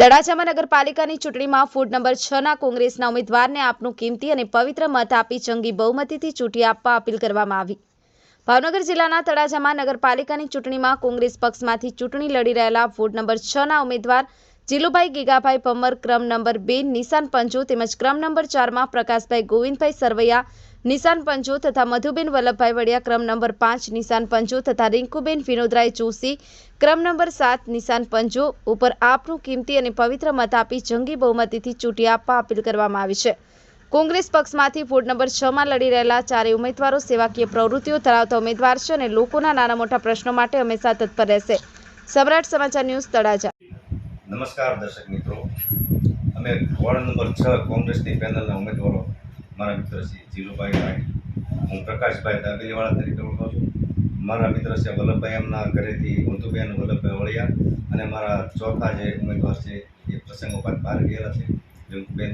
તળાજામાં નગરપાલિકાની ચૂંટણીમાં food number છ ના કોંગ્રેસના ઉમેદવારને આપનું કિંમતી અને પવિત્ર મત આપી જંગી બહુમતીથી ચૂંટી આપવા અપીલ કરવામાં આવી. ભાવનગર જિલ્લાના તળાજામાં નગરપાલિકાની ચૂંટણીમાં કોંગ્રેસ પક્ષમાંથી ચૂંટણી લડી રહેલા વોર્ડ નંબર છ ના ઉમેદવાર જીલુભાઈ ગીગાભાઈ પમ્મર ક્રમ નંબર બે નિશાન પંચો તેમજ ક્રમ નંબર ચારમાં પ્રકાશભાઈ ગોવિંદભાઈ સરવૈયા નિશાન પંચુ તથા મધુબેન વલ્લભભાઈ વડિયા ક્રમ નંબર પાંચ, નિશાન પંચુ તથા રિંકુબેન વિનોદરાય જોશી ક્રમ નંબર સાત, નિશાન પંચુ ઉપર આપનું કિંમતી અને પવિત્ર મત આપી જંગી બહુમતીથી ચૂંટી આપવા અપીલ કરવામાં આવી છે. કોંગ્રેસ પક્ષમાંથી વોર્ડ નંબર છ માં લડી રહેલા ચારેય ઉમેદવારો સેવાકીય પ્રવૃત્તિઓ ધરાવતા ઉમેદવાર છે અને લોકોના નાના મોટા પ્રશ્નો માટે હંમેશા તત્પર રહેશે. સમ્રાટ સમાચાર ન્યૂઝ તળાજા. નમસ્કાર દર્શક મિત્રો. અમે વોર્ડ નંબર છ કોંગ્રેસની પેનલના ઉમેદવારો મારા મિત્ર શ્રી જીલુભાઈ ભાઈ હું પ્રકાશભાઈ દાબેલીવાળા તરીકે ઓળખું છું. મારા મિત્ર છે, વલ્લભભાઈ એમના ઘરેથી મધુબેન વલ્લભભાઈ વળિયા અને મારા ચોથા જે ઉમેદવાર છે, એ પ્રસંગોપાત બહાર ગયેલા છે. રિંકુબેન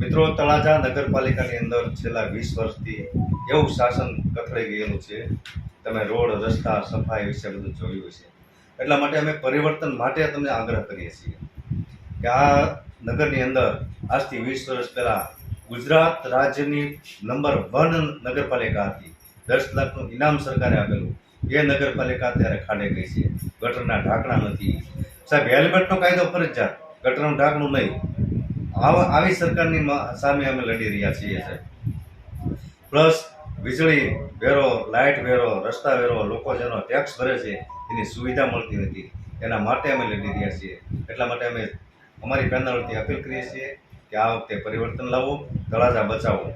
મિત્રો, તળાજા નગરપાલિકાની અંદર છેલ્લા વીસ વર્ષથી એવું શાસન કથળી ગયેલું છે. તમે રોડ, રસ્તા, સફાઈ વિશે બધું જોયું છે એટલા માટે અમે પરિવર્તન માટે તમને આગ્રહ કરીએ છીએ કે આ નગરની અંદર આજથી વીસ વર્ષ પહેલાં ગુજરાત રાજ્યની નંબર વન નગરપાલિકા હતી. દસ લાખનું ઇનામ સરકારે આપેલું. એ નગરપાલિકા અત્યારે ખાડે ગઈ છે. ગટરના ઢાંકણા નથી. સાહેબ, હેલ્મેટનો કાયદો ફરજિયાત. ગટરનું ઢાંકણું નહીં. આવા આવી સરકારની સામે અમે લડી રહ્યા છીએ, સાહેબ. પ્લસ વીજળી વેરો, લાઇટ વેરો, રસ્તા વેરો, લોકો જેનો ટેક્સ ભરે છે, એની સુવિધા મળતી નથી. એના માટે અમે લડી રહ્યા છીએ. એટલા માટે અમે અમારી પેનલથી અપીલ કરીએ છીએ. કે આ વખતે પરિવર્તન લાવો તળાજા બચાવો.